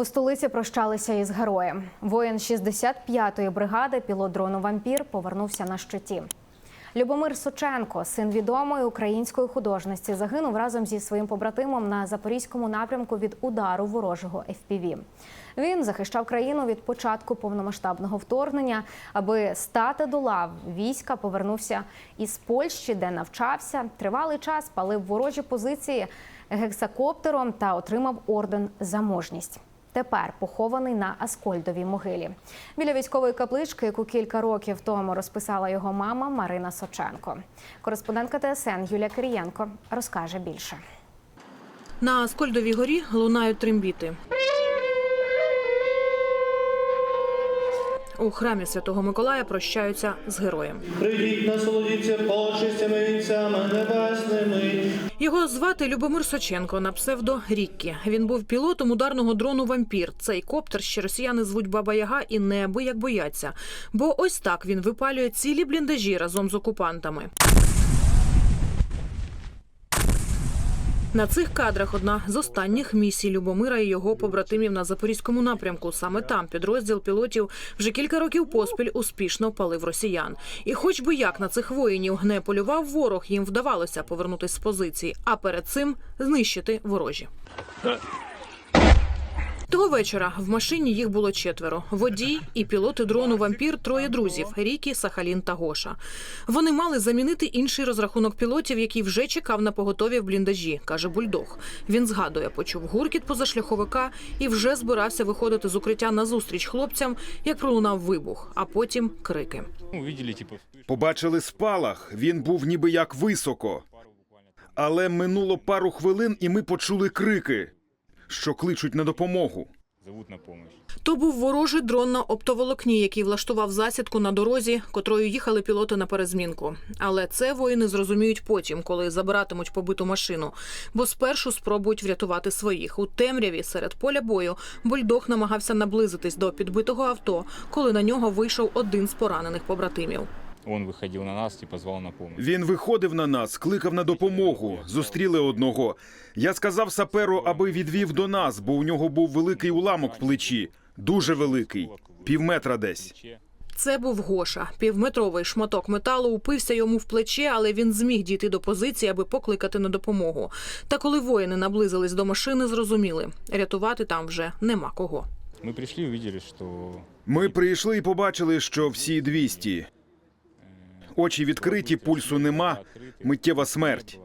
У столиці прощалися із героєм. Воїн 65-ї бригади, пілот дрону Вампір, повернувся на щиті. Любомир Сученко, син відомої української художниці, загинув разом зі своїм побратимом на запорізькому напрямку від удару ворожого FPV. Він захищав країну від початку повномасштабного вторгнення. Аби стати до лав війська, повернувся із Польщі, де навчався. Тривалий час палив ворожі позиції гексакоптером та отримав орден за мужність. Тепер похований на Аскольдовій могилі. Біля військової каплички, яку кілька років тому розписала його мама Марина Соченко. Кореспондентка ТСН Юлія Кирієнко розкаже більше. На Аскольдовій горі лунають трембіти. У храмі Святого Миколая прощаються з героєм. Прийдіть, насолодіться почистями вінцями небесними. Його звати Любомир Соченко на псевдо Ріккі. Він був пілотом ударного дрону Вампір. Цей коптер ще росіяни звуть Баба Яга і неабияк бояться. Бо ось так він випалює цілі бліндажі разом з окупантами. На цих кадрах одна з останніх місій Любомира і його побратимів на запорізькому напрямку. Саме там підрозділ пілотів вже кілька років поспіль успішно палив росіян. І, хоч би як на цих воїнів не полював ворог, їм вдавалося повернутись з позиції, а перед цим знищити ворожі. Того вечора в машині їх було четверо: водій і пілоти дрону вампір, троє друзів Рікі, Сахалін та Гоша. Вони мали замінити інший розрахунок пілотів, який вже чекав на поготові в бліндажі, каже Бульдог. Він згадує, почув гуркіт позашляховика і вже збирався виходити з укриття назустріч хлопцям, як пролунав вибух, а потім крики. Ну. Побачили спалах, він був ніби як високо. Але минуло пару хвилин, і ми почули крики, що кличуть на допомогу. зовут на. То був ворожий дрон на оптоволокні, який влаштував засідку на дорозі, котрою їхали пілоти на перезмінку. Але це воїни зрозуміють потім, коли забиратимуть побиту машину. Бо спершу спробують врятувати своїх. У темряві серед поля бою бульдог намагався наблизитись до підбитого авто, коли на нього вийшов один з поранених побратимів. Он выходил на нас, типа звал на помощь. Він виходив на нас, кликав на допомогу. Зустріли одного. Я сказав саперу, аби відвів до нас, бо у нього був великий уламок в плечі. Дуже великий, півметра десь. Плече. Це був Гоша. Півметровий шматок металу упився йому в плече, але він зміг дійти до позиції, аби покликати на допомогу. Та коли воїни наблизились до машини, зрозуміли, рятувати там вже нема кого. Мы пришли, увидели, что Ми прийшли і побачили, що всі 200. Очі відкриті, пульсу нема. Миттєва смерть.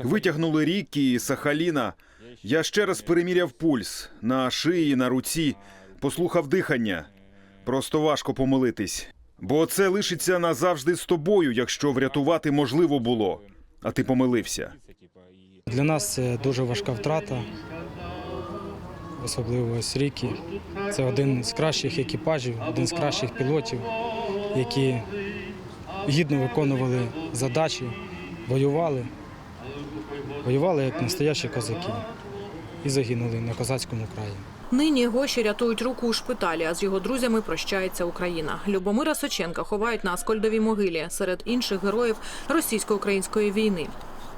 Витягнули Рікі і Сахаліна. Я ще раз переміряв пульс на шиї, на руці, послухав дихання. Просто важко помилитись. Бо це лишиться назавжди з тобою, якщо врятувати можливо було. А ти помилився. Для нас це дуже важка втрата, особливо з Рікі. Це один з кращих екіпажів, один з кращих пілотів, які гідно виконували задачі, воювали, воювали як настоящі козаки і загинули на козацькому краї. Нині Гоші рятують руку у шпиталі, а з його друзями прощається Україна. Любомира Соченка ховають на Аскольдовій могилі серед інших героїв російсько-української війни.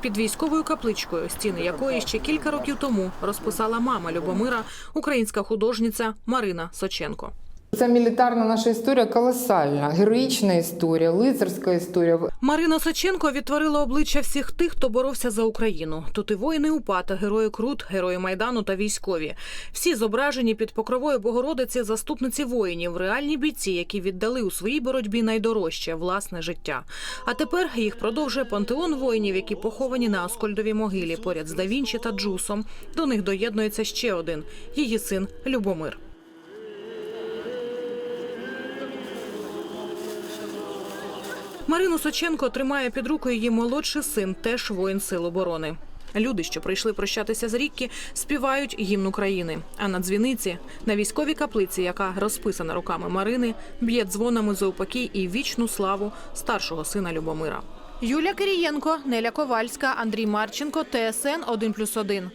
Під військовою капличкою, стіни якої ще кілька років тому розписала мама Любомира, українська художниця Марина Соченко. Ця мілітарна наша історія колосальна, героїчна історія, лицарська історія. Марина Соченко відтворила обличчя всіх тих, хто боровся за Україну. Тут і воїни УПА, герої Крут, герої Майдану та військові. Всі зображені під покровою Богородиці заступниці воїнів, реальні бійці, які віддали у своїй боротьбі найдорожче власне життя. А тепер їх продовжує пантеон воїнів, які поховані на Оскольдовій могилі поряд з Давінчі та Джусом. До них доєднується ще один її син Любомир. Марину Соченко тримає під рукою її молодший син, теж воїн сил оборони. Люди, що прийшли прощатися з Ріккі, співають гімн України. А на дзвіниці, на військовій каплиці, яка розписана руками Марини, б'є дзвонами за упокій і вічну славу старшого сина Любомира. Юлія Кирієнко, Неля Ковальська, Андрій Марченко, ТСН 1+,1.